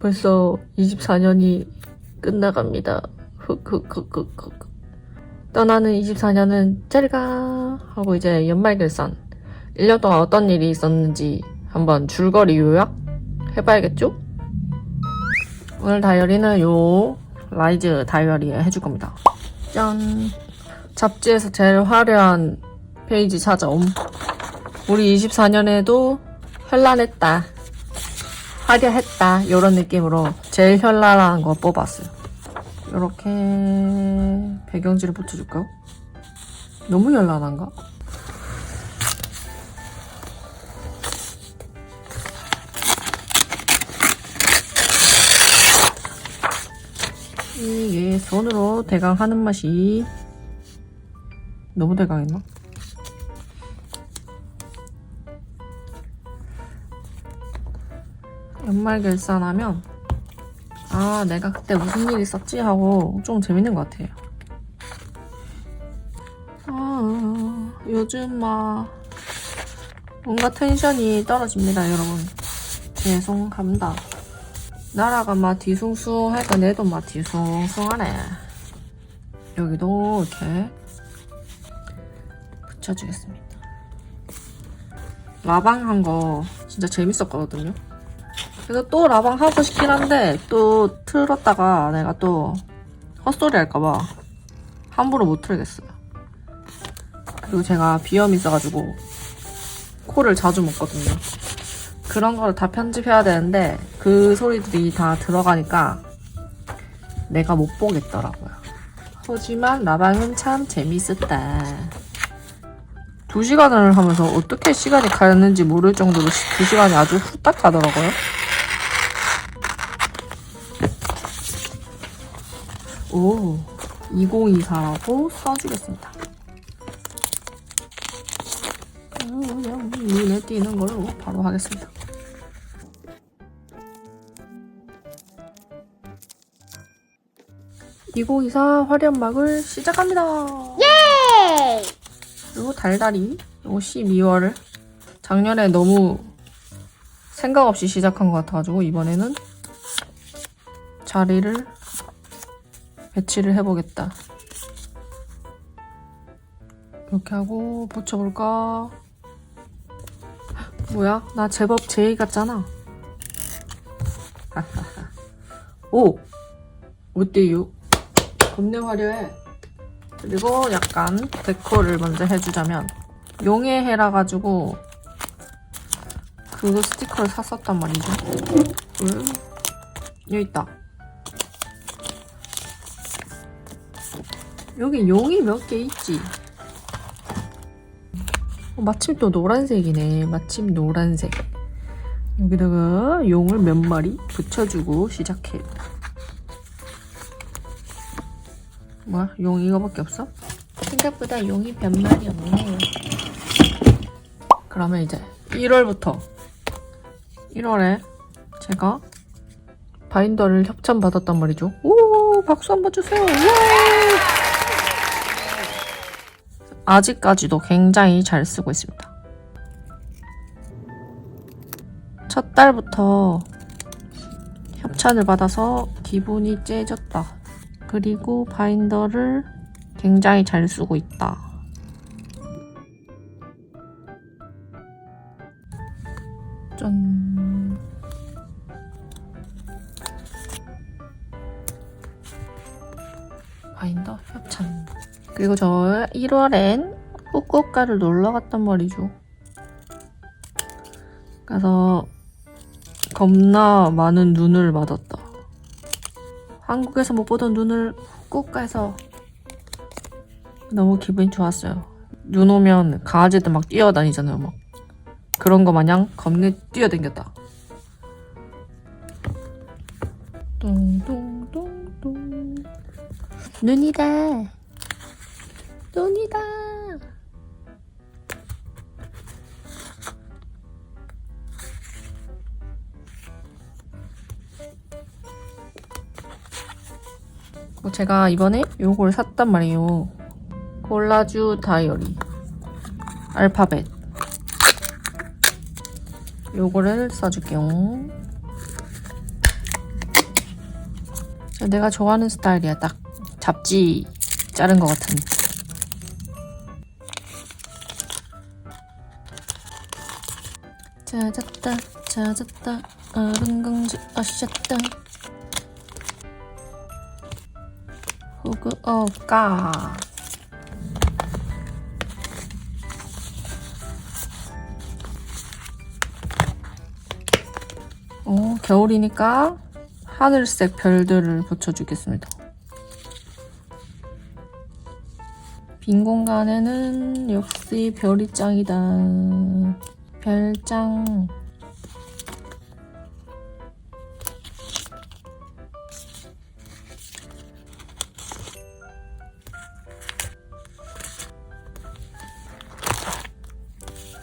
벌써 24년이 끝나갑니다. 흑흑흑흑흑. 떠나는 24년은 짤가 하고 이제 연말 결산. 1년 동안 어떤 일이 있었는지 한번 줄거리 요약 해봐야겠죠? 오늘 다이어리는 요 라이즈 다이어리에 해줄 겁니다. 짠. 잡지에서 제일 화려한 페이지 찾아옴. 우리 24년에도 현란했다. 화려했다. 이런 느낌으로 제일 현란한 거 뽑았어요. 이렇게 배경지를 붙여줄까요? 너무 현란한가? 이게 손으로 대강 하는 맛이 너무 대강했나? 연말 결산하면 아 내가 그때 무슨 일 있었지 하고 좀 재밌는 것 같아요. 아 요즘 막 뭔가 텐션이 떨어집니다 여러분. 죄송합니다. 나라가 막 뒤숭숭 하니까 내도 막 뒤숭숭하네. 여기도 이렇게 붙여주겠습니다. 라방 한 거 진짜 재밌었거든요. 그래서 또 라방 하고 싶긴 한데 또 틀었다가 내가 또 헛소리 할까봐 함부로 못 틀겠어요. 그리고 제가 비염이 있어가지고 코를 자주 먹거든요. 그런 거를 다 편집해야 되는데 그 소리들이 다 들어가니까 내가 못 보겠더라고요. 하지만 라방은 참 재밌었다. 두 시간을 하면서 어떻게 시간이 가는지 모를 정도로 시- 두 시간이 아주 후딱 가더라고요. 오, 2024라고 써주겠습니다. 음, 그냥 눈에 띄는 걸로 바로 하겠습니다. (2024) 화려막을 시작합니다. 예! 그리고 달달이 이거 12월을 작년에 너무 생각 없이 시작한 것 같아가지고 이번에는 자리를 배치를 해보겠다. 이렇게 하고 붙여볼까? 뭐야? 나 제법 제이 같잖아. 오! 어때요? 겁내 화려해. 그리고 약간 데코를 먼저 해주자면 용의 해라 가지고 그거 스티커를 샀었단 말이죠. 왜? 여기 있다. 여기 용이 몇 개 있지. 어, 마침 또 노란색이네. 마침 노란색. 여기다가 용을 몇 마리 붙여주고 시작해요. 뭐야? 용 이거밖에 없어? 생각보다 용이 몇 마리 없네요. 그러면 이제 1월부터 1월에 제가 바인더를 협찬받았단 말이죠. 오, 박수 한번 주세요. 우와! 아직까지도 굉장히 잘 쓰고 있습니다. 첫 달부터 협찬을 받아서 기분이 째졌다. 그리고 바인더를 굉장히 잘 쓰고 있다. 그리고 저 1월엔 후쿠오카를 놀러 갔단 말이죠. 그래서 겁나 많은 눈을 맞았다. 한국에서 못 보던 눈을 후쿠오카에서 너무 기분이 좋았어요. 눈 오면 강아지들 막 뛰어다니잖아요. 막 그런 거 마냥 겁내 뛰어댕겼다. 똥똥똥똥 눈이다. 눈이다. 뭐 제가 이번에 요걸 샀단 말이에요. 콜라주 다이어리. 알파벳. 요거를 써줄게요. 내가 좋아하는 스타일이야. 딱 잡지 자른 것 같은. 찾았다, 찾았다, 어른 공주 오셨다. 후구오까. 오, 겨울이니까 하늘색 별들을 붙여주겠습니다. 빈 공간에는 역시 별이 짱이다. 별짱.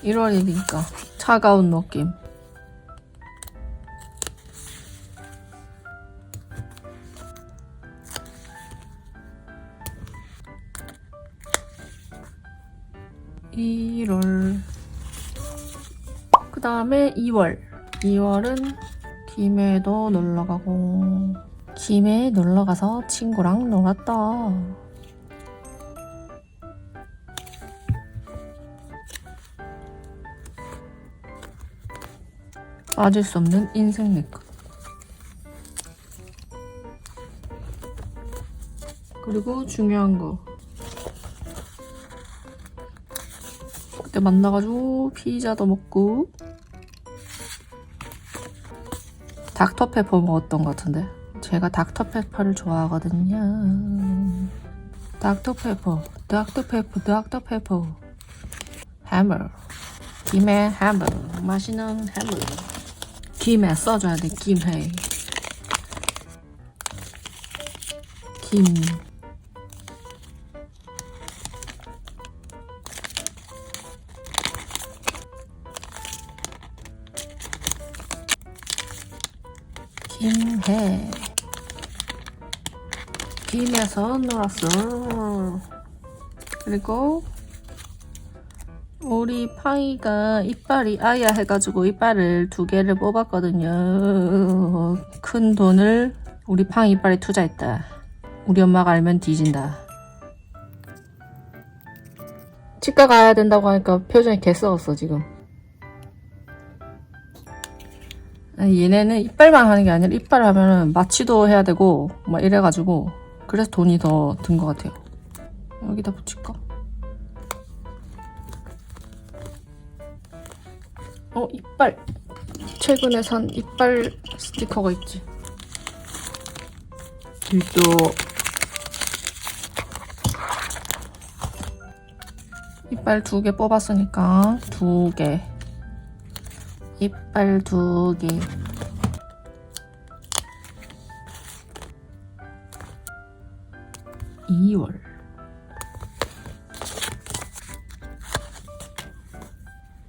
일월이니까 차가운 느낌. 2월. 2월은 김해도 놀러 가고, 김해에 놀러 가서 친구랑 놀았다. 빠질 수 없는 인생 네컷. 그리고 중요한 거. 그때 만나가지고 피자도 먹고 닥터페퍼 먹었던 것 같은데. 제가 닥터페퍼를 좋아하거든요. 닥터페퍼 닥터페퍼 닥터페퍼. 해머 김에 해머 맛있는 해머 김에 써줘야 돼 김에. 김 김에서 놀았어. 그리고 우리 파이가 이빨이 아야 해가지고 이빨을 두 개를 뽑았거든요. 큰 돈을 우리 팡이 이빨에 투자했다. 우리 엄마가 알면 뒤진다. 치과 가야 된다고 하니까 표정이 개썩었어 지금. 얘네는 이빨만 하는 게 아니라 이빨 하면은 마취도 해야 되고 막 이래가지고 그래서 돈이 더 든 것 같아요. 여기다 붙일까? 어 이빨 최근에 산 이빨 스티커가 있지. 또 이빨 두 개 뽑았으니까 두 개. 이빨 두 개. 이월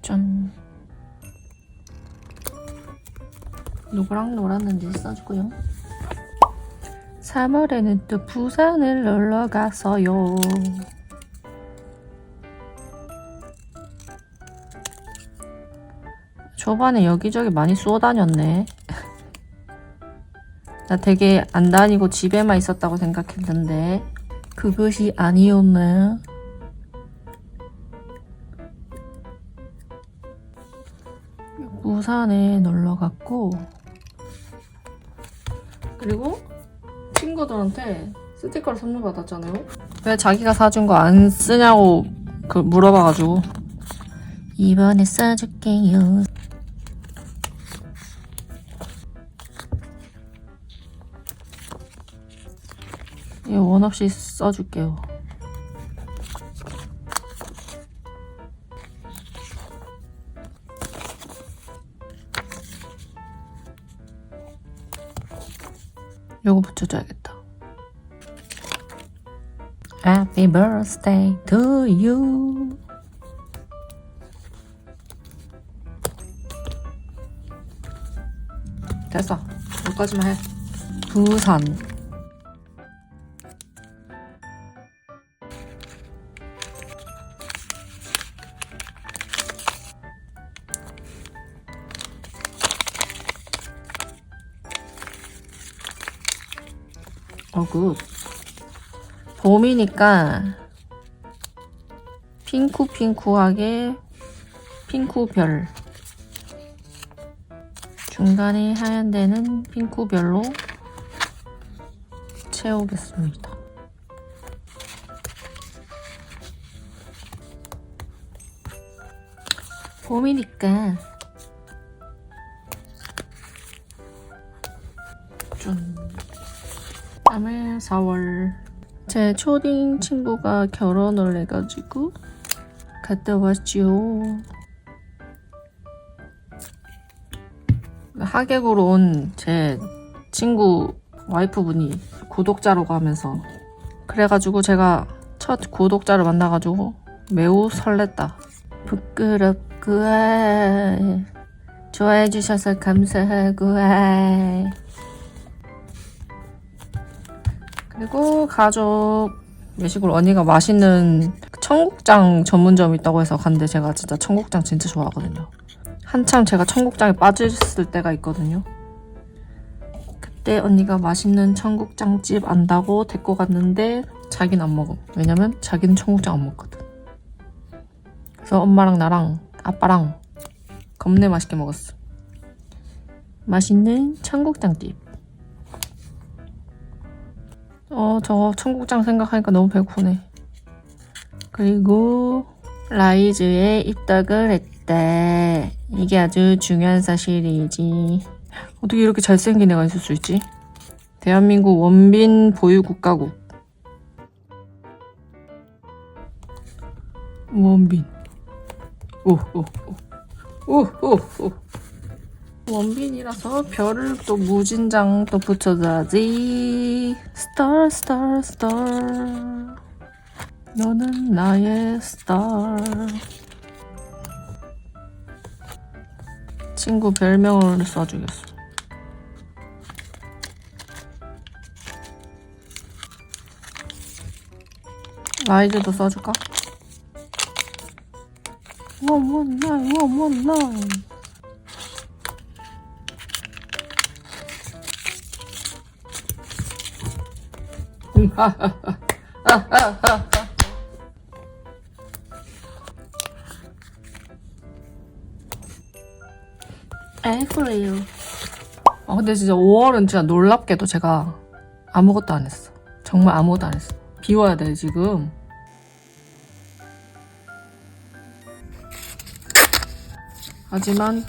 짠. 누구랑 놀았는지 써주고요. 3월에는 또 부산을 놀러 갔어요. 초반에 여기저기 많이 쏘다녔네. 나 되게 안 다니고 집에만 있었다고 생각했는데 그것이 아니었네. 부산에 놀러 갔고 그리고 친구들한테 스티커를 선물 받았잖아요. 왜 자기가 사준 거 안 쓰냐고 그 물어봐가지고 이번에 써줄게요. 없이 써줄게요. 요거 붙여줘야겠다. Happy birthday to you. 됐어. 여기까지만 해. 부산. 어굿. 봄이니까 핑크핑크하게 핑크별. 중간에 하얀 데는 핑크별로 채우겠습니다. 봄이니까 4월. 제 초딩 친구가 결혼을 해가지고 갔다 왔지요. 하객으로 온 제 친구 와이프분이 구독자라고 하면서 그래가지고 제가 첫 구독자를 만나가지고 매우 설렜다. 부끄럽고. 좋아해주셔서 감사하고 그리고 가족 외식으로 언니가 맛있는 청국장 전문점 있다고 해서 갔는데 제가 진짜 청국장 진짜 좋아하거든요. 한참 제가 청국장에 빠졌을 때가 있거든요. 그때 언니가 맛있는 청국장집 안다고 데리고 갔는데 자기는 안 먹어. 왜냐면 자기는 청국장 안 먹거든. 그래서 엄마랑 나랑 아빠랑 겁내 맛있게 먹었어. 맛있는 청국장집. 어, 저 청국장 생각하니까 너무 배고프네. 그리고 라이즈에 입덕을 했대. 이게 아주 중요한 사실이지. 어떻게 이렇게 잘생긴 애가 있을 수 있지? 대한민국 원빈 보유 국가국. 원빈. 오, 오, 오. 오, 오, 오. 원빈이라서 별을 또 무진장 또 붙여줘야지. 스타, 스타, 스타. 너는 나의 스타. 친구 별명을 써주겠어. 라이즈도 써줄까? 원원 나이 원원 나이 에이 그래요. 아 근데 진짜 5월은 진짜 놀랍게도 제가 아무것도 안 했어. 정말 아무것도 안 했어. 비워야 돼 지금. 하지만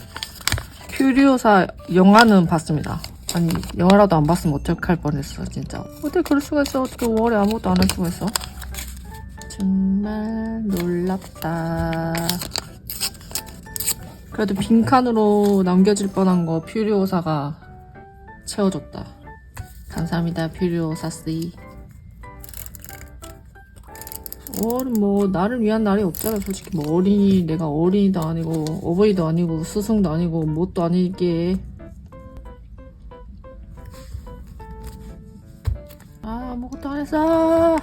퓨리오사 영화는 봤습니다. 아니 영화라도 안 봤으면 어떡할 뻔했어 진짜. 어떻게 그럴 수가 있어? 어떻게 5월에 아무것도 안 할 수가 있어? 정말 놀랍다. 그래도 빈칸으로 남겨질 뻔한 거 퓨리오사가 채워줬다. 감사합니다 퓨리오사 씨. 5월은 뭐 나를 위한 날이 없잖아 솔직히 뭐 어린이 내가 어린이도 아니고 어버이도 아니고 스승도 아니고 뭣도 아니게 아 아무것도 안 했어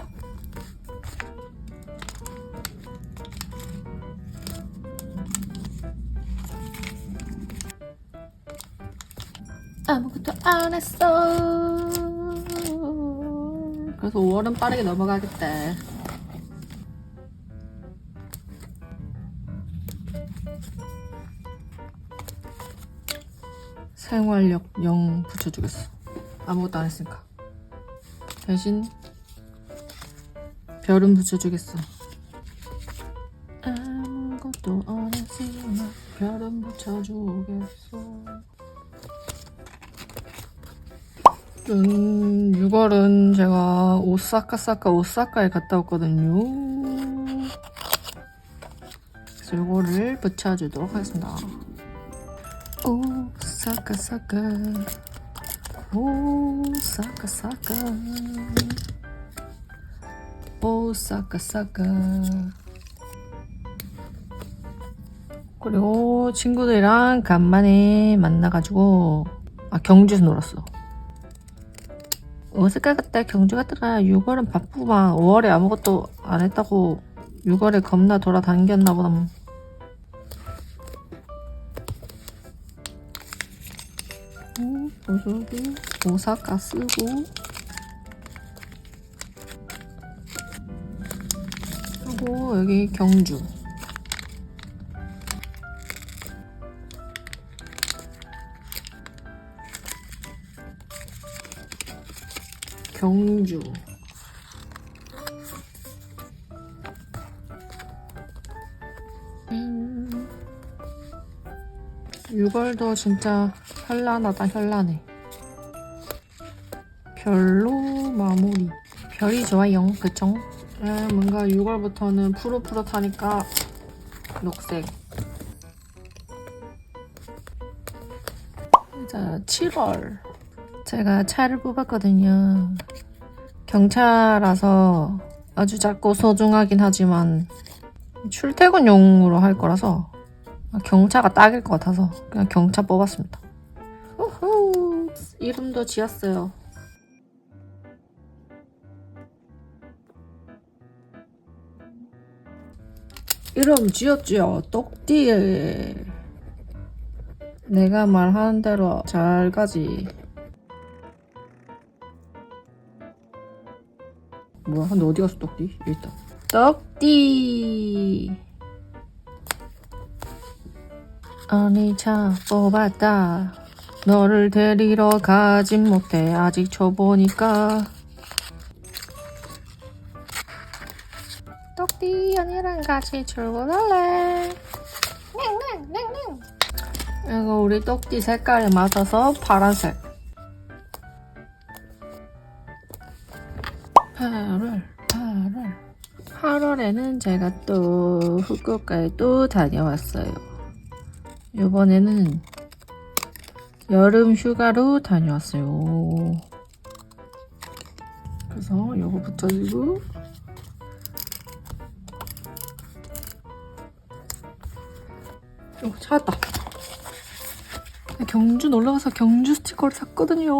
아무것도 안 했어 그래서 5월은 빠르게 넘어가겠다 생활력 0 붙여주겠어. 아무것도 안 했으니까. 대신 별은 붙여주겠어. 아무것도 안 했으나 별은 붙여주겠어. 음, 6월은 제가 오사카사카 오사카에 갔다 왔거든요. 그래서 이거를 붙여주도록 하겠습니다. 오사카사카 오사카사카 오사카사카 그리고 친구들이랑 간만에 만나가지고 아 경주에서 놀았어. 오사카 갔다? 경주 갔다가 6월은 바쁘구만. 5월에 아무것도 안 했다고 6월에 겁나 돌아다녔나 보다 도쇼기 오사카 쓰고. 하고 여기 경주. 경주. 음. 6월도 진짜 현란하다 현란해. 별로 마무리. 별이 좋아요, 그쵸? 에, 뭔가 6월부터는 푸릇푸릇하니까 녹색. 자, 7월. 제가 차를 뽑았거든요. 경차라서 아주 작고 소중하긴 하지만 출퇴근용으로 할 거라서 경차가 딱일 것 같아서 그냥 경차 뽑았습니다. 이름도 지었어요. 이름 지었지요. 똑띠. 내가 말하는 대로 잘 가지. 뭐야? 근데 어디 갔어 똑띠? 여기 있다. 똑띠. 아니 차 뽑았다. 너를 데리러 가진 못해 아직 초보니까. 똑띠 언니랑 같이 출근할래. 이거 우리 똑띠 색깔에 맞아서 파란색. 8월, 8월. 8월에는 제가 또 후쿠오카에 또 다녀왔어요. 이번에는 여름 휴가로 다녀왔어요. 그래서 요거 붙여주고 어, 찾았다. 경주 놀러 가서 경주 스티커를 샀거든요.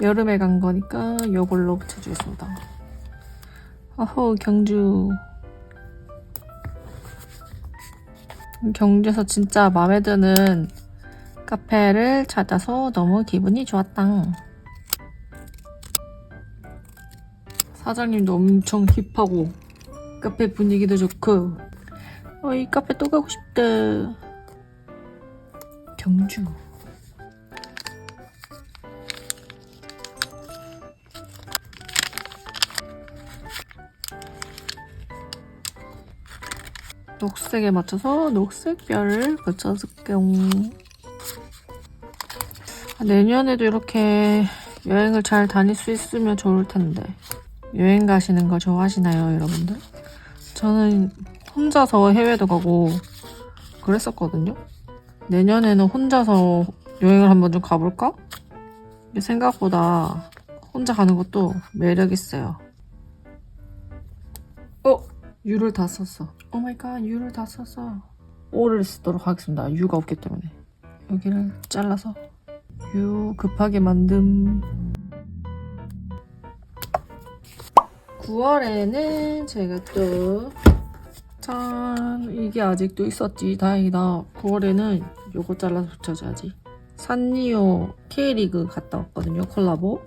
여름에 간 거니까 이걸로 붙여주겠습니다. 어허, 경주. 경주에서 진짜 마음에 드는 카페를 찾아서 너무 기분이 좋았다. 사장님도 엄청 힙하고 카페 분위기도 좋고 어, 이 카페 또 가고 싶다. 경주. 녹색에 맞춰서 녹색 별을 붙여줄게요. 아, 내년에도 이렇게 여행을 잘 다닐 수 있으면 좋을 텐데. 여행 가시는 거 좋아하시나요, 여러분들? 저는 혼자서 해외도 가고 그랬었거든요. 내년에는 혼자서 여행을 한번 좀 가볼까? 생각보다 혼자 가는 것도 매력 있어요. 어? 유를 다 썼어. 오 마이 갓, 유를 다 썼어. 오를 쓰도록 하겠습니다. 유가 없기 때문에. 여기를 잘라서 유 급하게 만듦. 9월에는 제가 또 짠 이게 아직도 있었지. 다행이다. 9월에는 요거 잘라서 붙여줘야지. 산리오 K리그 갔다 왔거든요 콜라보.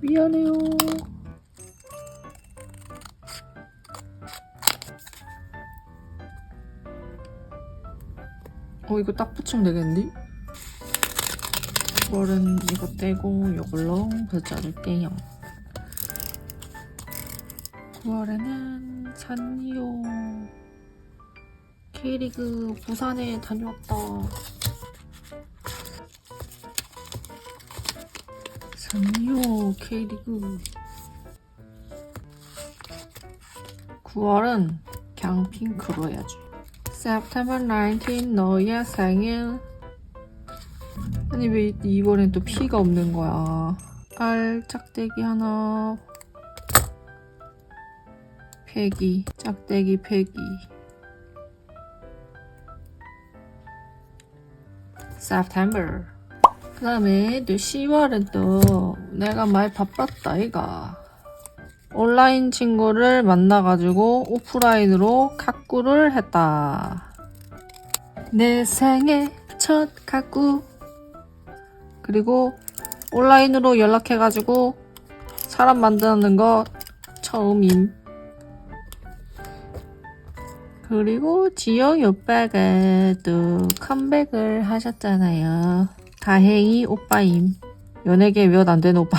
미안해요. 어 이거 딱 붙이면 되겠는데? 9월은 이거 떼고 요걸로 붙여줄게요 9월에는 산리오 K리그 부산에 다녀왔다. 산리오 K리그 9월은 그냥 핑크로 해야지. September 19 너의 생일 아니 왜 이번엔 또 피가 없는 거야 알 짝대기 하나 패기, 짝대기 패기. September. 그 다음에 또 10월은 또 내가 많이 바빴다, 이가. 온라인 친구를 만나가지고 오프라인으로 가꾸를 했다. 내 생애 첫 가꾸. 그리고 온라인으로 연락해가지고 사람 만드는 거 처음임. 그리고 지영 오빠가 또 컴백을 하셨잖아요. 다행히 오빠임. 연예계 몇안 되는 오빠.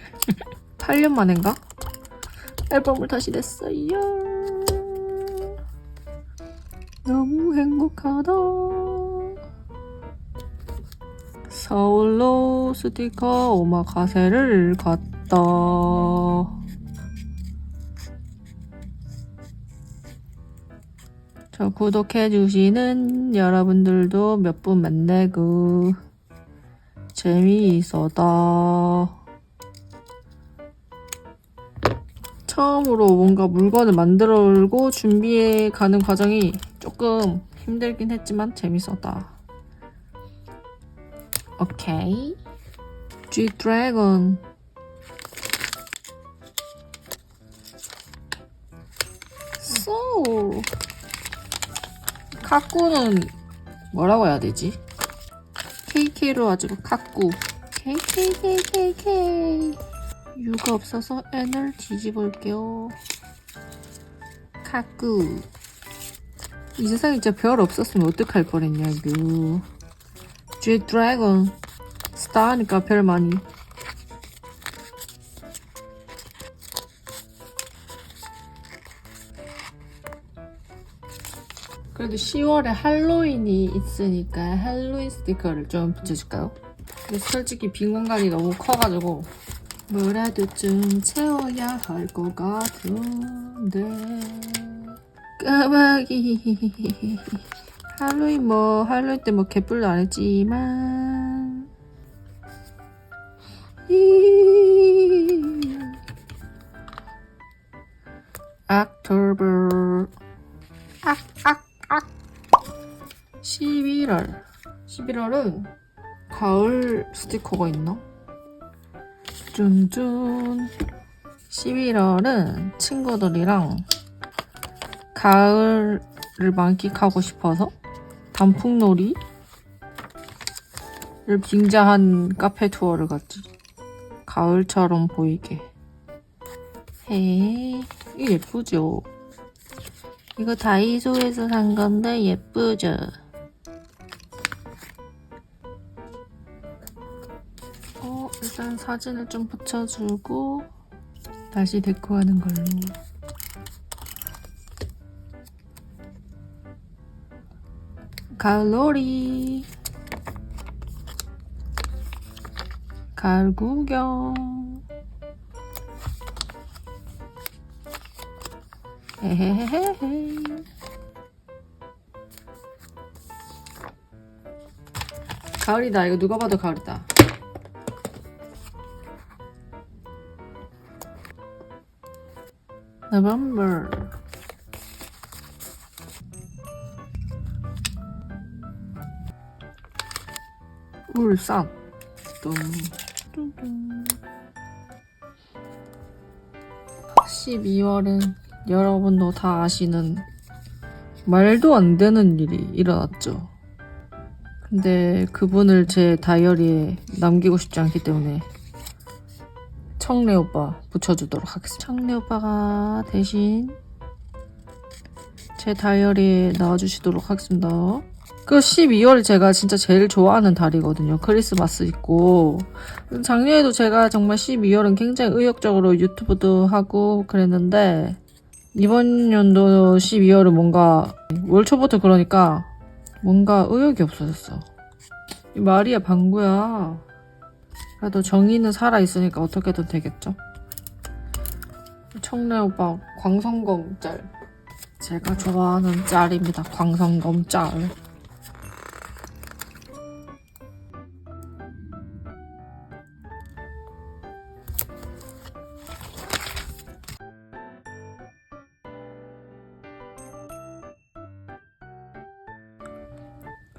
8년 만인가? 앨범을 다시 냈어요. 너무 행복하다. 서울로 스티커 오마카세를 갔다. 저 구독해주시는 여러분들도 몇 분 만나고 재미있었다. 처음으로 뭔가 물건을 만들고 준비해 가는 과정이 조금 힘들긴 했지만 재밌었다. 오케이. G 드래곤. So. 카꾸는 뭐라고 해야 되지? KK로 하죠. 카꾸. KKKKK. 유가 없어서 N을 뒤집을게요. 카꾸. 이 세상에 진짜 별 없었으면 어떡할 거랬냐고. G 드래곤. 스타니까 별 많이. 그래도 10월에 할로윈이 있으니까 할로윈 스티커를 좀 붙여줄까요? 근데 솔직히 빈 공간이 너무 커가지고 뭐라도 좀 채워야 할 것 같은데 까마귀 할로윈 뭐 할로윈 때 뭐 개뿔도 안 했지만. 이. October. 악악악. 11월. 11월은 가을 스티커가 있나? 쭌쭌 11월은 친구들이랑 가을을 만끽하고 싶어서 단풍놀이를 빙자한 카페 투어를 갔지 가을처럼 보이게 헤 이게 예쁘죠? 이거 다이소에서 산 건데 예쁘죠? 어, 일단 사진을 좀 붙여주고 다시 데코하는 걸로. 가을놀이 가을 구경. 헤헤헤헤. 가을이다. 이거 누가 봐도 가을이다. November 울산 뚱뚱뚱 12월은 여러분도 다 아시는 말도 안 되는 일이 일어났죠. 근데 그분을 제 다이어리에 남기고 싶지 않기 때문에 청래 오빠 붙여주도록 하겠습니다. 청래 오빠가 대신 제 다이어리에 나와주시도록 하겠습니다. 그 12월이 제가 진짜 제일 좋아하는 달이거든요. 크리스마스 있고. 작년에도 제가 정말 12월은 굉장히 의욕적으로 유튜브도 하고 그랬는데, 이번 연도 12월은 뭔가 월 초부터 그러니까 뭔가 의욕이 없어졌어. 이 말이야 방구야. 그래도 정의는 살아있으니까 어떻게든 되겠죠? 청래 오빠 광성검 짤. 제가 좋아하는 짤입니다. 광성검 짤.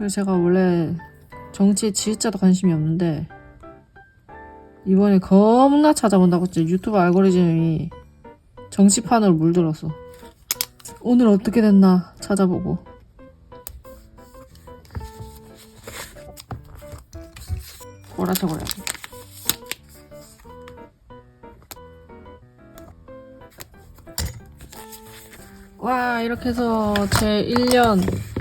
그래서 제가 원래 정치에 진짜도 관심이 없는데 이번에 겁나 찾아본다고 진짜 유튜브 알고리즘이 정치판으로 물들었어. 오늘 어떻게 됐나 찾아보고 보라색 올려. 와, 이렇게 해서 제 1년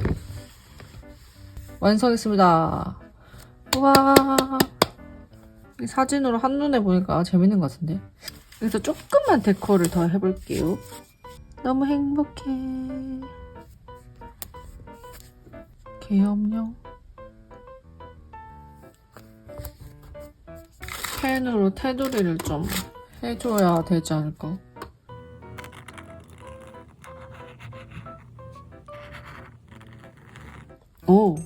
완성했습니다. 우와. 이 사진으로 한눈에 보니까 재밌는 것 같은데. 여기서 조금만 데코를 더 해볼게요. 너무 행복해. 개엄령. 펜으로 테두리를 좀 해줘야 되지 않을까? 오.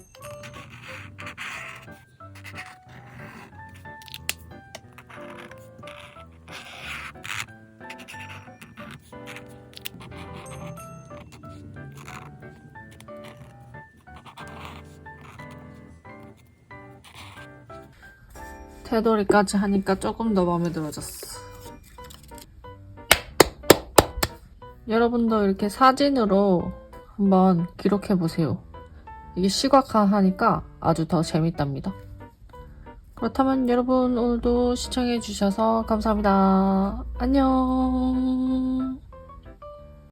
테두리까지 하니까 조금 더 마음에 들어졌어. 여러분도 이렇게 사진으로 한번 기록해 보세요. 이게 시각화하니까 아주 더 재밌답니다. 그렇다면 여러분 오늘도 시청해 주셔서 감사합니다. 안녕.